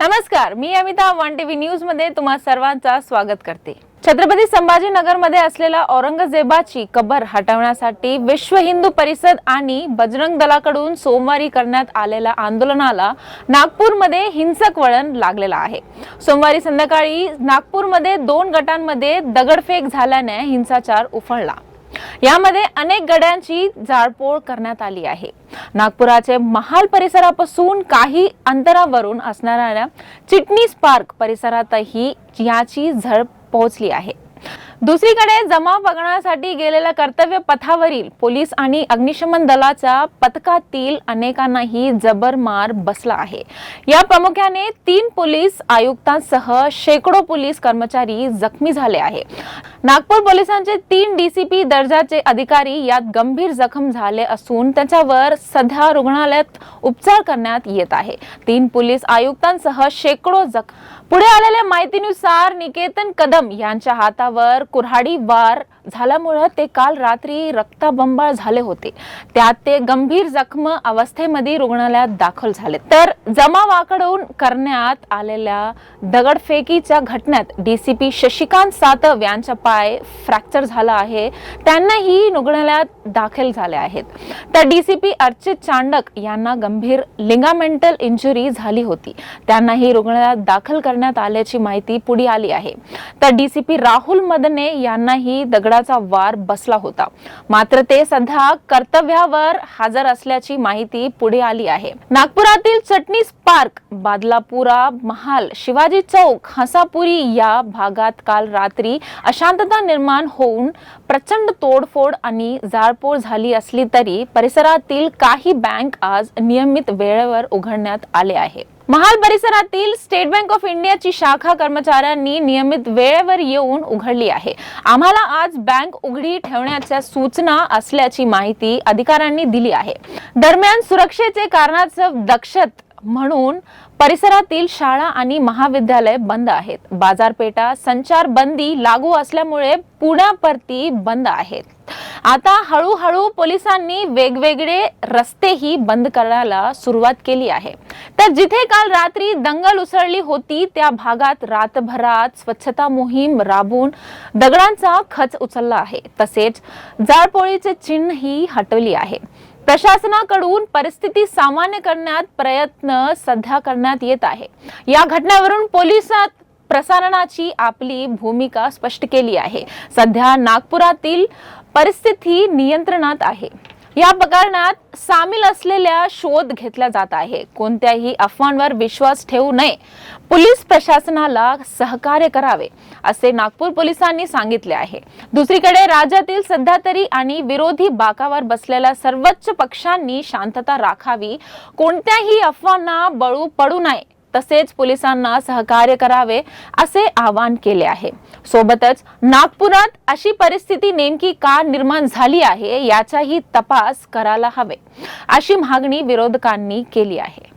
नमस्कार मी Amita one TV न्यूजमध्ये तुम्हा सर्वांचा स्वागत करते. छत्रपती संभाजीनगरमध्ये असलेल्या औरंगजेबाची कबर हटवण्यासाठी विश्व हिंदू परिषद आणि बजरंग दलाकडून सोमवारी करण्यात आलेल्या आंदोलनाला नागपूरमध्ये हिंसक वळण लागलेलं आहे. सोमवारी संध्याकाळी नागपूरमध्ये दोन गटांमध्ये दगडफेक झाल्याने हिंसाचार उफळला यामध्ये अनेक गड्यांची जाळपोळ करण्यात आली आहे. नागपुराचे महाल परिसरापासून काही अंतरावरून असणाऱ्या चिटणीस पार्क परिसरातही याची झळ पोहोचली आहे. दुसरीकडे जमाव बघण्यासाठी गेलेल्या कर्तव्य पथावरील पोलीस आणि अग्निशमन दलाच्या पथकातील अनेकांनाही जबर मार बसला आहे. या प्रामुख्याने तीन पोलीस आयुक्तांसह शेकडो पोलीस कर्मचारी जखमी झाले आहे. नागपूर पोलिसांचे तीन डीसीपी दर्जाचे अधिकारी यात गंभीर जखम झाले असून त्यांच्यावर सध्या रुग्णालयात उपचार करण्यात येत आहे. तीन पोलीस आयुक्तांसह शेकडो जख पुढे आलेल्या माहितीनुसार निकेतन कदम यांच्या हातावर कुऱ्हाडी वार झाल्यामुळे ते काल रात्री रक्ताबंबाळ झाले होते. त्यात ते गंभीर जखम अवस्थेमध्ये रुग्णालयात दाखल झाले. तर जमावाकडून करण्यात आलेल्या दगडफेकीच्या घटनेत डीसीपी शशिकांत सातव यांचा पाय फ्रॅक्चर झाला आहे. त्यांनाही रुग्णालयात दाखल झाले आहेत. तर डीसीपी अर्चित चांडक यांना गंभीर लिंगामेंटल इंजुरी झाली होती. त्यांनाही रुग्णालयात दाखल करण्यात आल्याची माहिती पुढे आली आहे. तर डीसीपी राहुल मदने यांनाही दगडा दगडाचा वार बसला होता. मात्र ते सध्या कर्तव्यावर हजर असल्याची माहिती पुढे आली आहे. नागपुरातील चटणीस पार्क बादलापुरा महाल शिवाजी चौक हसापुरी या भागात काल रात्री अशांतता निर्माण होऊन प्रचंड तोडफोड आणि जाळपोळ झाली असली तरी परिसरातील काही बँक आज नियमित वेळेवर उघडण्यात आले आहे. महाल परिसरातील स्टेट बँक ऑफ इंडियाची शाखा कर्मचाऱ्यांनी नियमित वेळेवर येऊन उघडली आहे. आम्हाला आज बँक उघडी ठेवण्याच्या सूचना असल्याची माहिती अधिकाऱ्यांनी दिली आहे. दरम्यान सुरक्षेचे कारणाचं दक्षत म्हणून परिसरातील शाळा आणि महाविद्यालय बंद आहेत. बाजारपेठा संचारबंदी लागू असल्यामुळे पुण्यापरती बंद आहेत. आता हळूहळू पोलिसांनी वेगवेगळे रस्तेही बंद करायला सुरुवात केली आहे. तर जिथे काल रात्री दंगल उसळली होती त्या भागात रातभरात स्वच्छता मोहीम राबून दगडांचा खच उचलला आहे. तसेच जाळपोळीचे चिन्हही हटवली आहे. प्रशासनाकडून परिस्थिती सामान्य करण्यात प्रयत्न सध्या करण्यात येत आहे. या घटनेवरून पोलिसात प्रसारणाची आपली भूमिका स्पष्ट केली आहे. सध्या नागपुरातील परिस्थिती नियंत्रणात आहे. या प्रकरणात सामील असलेल्या शोध घेतला जात आहे. कोणत्याही अफवांवर विश्वास ठेवू नये. पोलीस प्रशासनाला सहकार्य करावे असे नागपूर पोलिसांनी सांगितले आहे. दुसरीकडे राज्यातील सध्या तरी आणि विरोधी बाकावर बसलेल्या सर्वोच्च पक्षांनी शांतता राखावी. कोणत्याही अफवांना बळू पडू नये. तसेच पोलिसांना सहकार्य करावे असे आवाहन केले आहे. सोबतच नागपुरात अशी परिस्थिती नेमकी का निर्माण झाली आहे याचाही तपास करायला हवे अशी मागणी विरोधकांनी केली आहे.